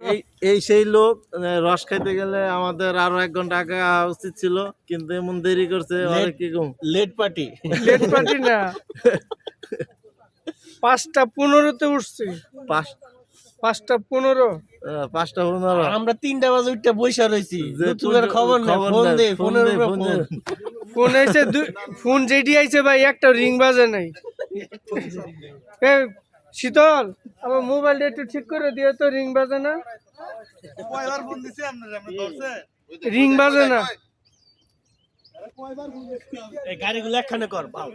এই এই সেই লোক রস খাইতে গেলে আমাদের আরও এক ঘণ্টা আগে উচিত ছিল কিন্তু এমন দেরি করছে অনেক কি কম লেট পার্টি লেট পার্টি না। পাঁচটা পনেরোতে উঠছি। পাঁচ পাঁচটা পনেরো। পাঁচটা পনেরো। আমরা তিনটা বাজে উঠতে বৈশা রয়েছি যে খবর নেই। খবর ফোন দে ফোন ফোনের ফোন এসে ফোন যেটি আইছে ভাই একটা রিং বাজে নাই। শীতল আমার মোবাইলটা একটু ঠিক করে দিয়ে তো রিং বাজে না রিং বাজে না গাড়িগুলো একখানে কর বাল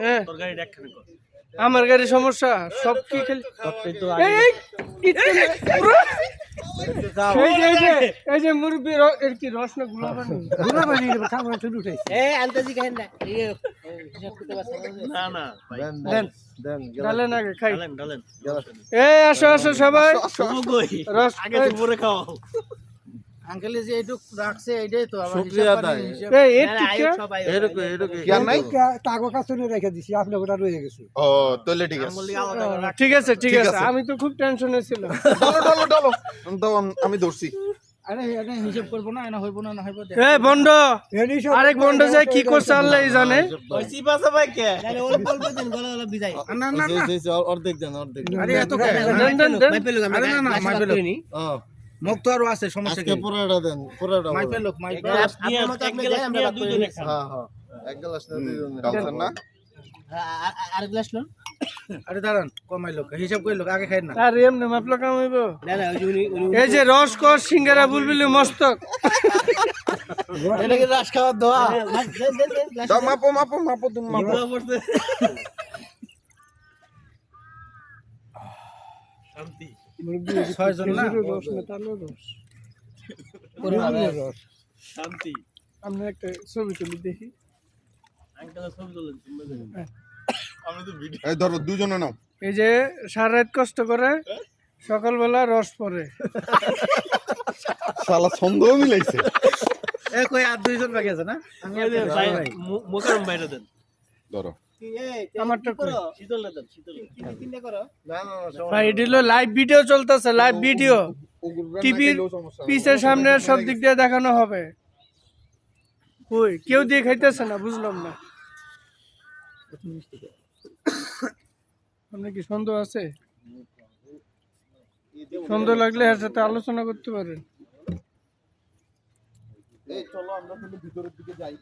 হ্যাঁ। তোর গাড়িটা একখানে কর। আমার গাড়ি সমস্যা সব কি খেলি তো এই, যে, এই যে, এই যে মুরব্বী র- এর কি রস না গুলাবানি না? না। ভাই। দেন দেন। দেন। দেন ডালেন আগে খাই। ডালেন ডালেন। এই আসো আসো সবাই। রস আগে পরে খাও আঙ্কেলে যে এইটুক রাখছে এইটাই তো আমার শুক্রিয়া হিসাব দায়। পানি হিসাব- এই এরকম এরকম জ্ঞান নাই? টাকা কাছে রেখে দিছি আপনার ওটা রয়ে গেছে। ও তাহলে ঠিক আছে। ঠিক আছে ঠিক ঠিক আছে। আছে। আমি তো খুব টেনশনে ছিলাম। ডালো ডালো ডালো। দাও আমি ধরছি। আরে এটা হিসাব করব না না হইব না না হইব এই বন্ড আরেক বন্ড যায় কি করছে আল্লাহ জানে। ভাই কে? না অর্ধেক দেন অর্ধেক আরে এত? দেন না না ও, মুখ তো আরও আছে সমস্যা আজকে কি? পুরোটা দেন পুরোটা লোক দুইজনে খান। হ্যাঁ হ্যাঁ। এক গ্লাস না দুইজনে। না? আর গ্লাস লোন। আরে দাঁড়ান কমাই লোক হিসাব কই লোক আগে খাই না। আর এমনি মাপলা কামাইব এই যে রস কর সিঙ্গারা বুলবিলি মস্তক। এটা কি রাস খাওয়ার দোয়া। দাও মাপো মাপো মাপো তুমি মাপো না? রস শান্তি। আমরা একটা ছবি তুলি দেখি। এই ধরো দুজনে নাও। এই যে সারা রাত কষ্ট করে সকালবেলা রস পরে। শালা ছন্দও মিলাইছে। এ কই আর দুইজন বাকি আছে না? মোকারম বাইরে দেন। ধরো। লাইভ ভিডিও চলতেছে লাইভ ভিডিও টিভির পিছের সামনে সব দিক দিয়ে দেখানো হবে কই কেউ দিয়ে খাইতেছে না বুঝলাম না আপনার কি সন্দেহ আছে সন্দেহ লাগলে এর সাথে আলোচনা করতে পারেন এই চলো আমরা ভিতরের দিকে যাই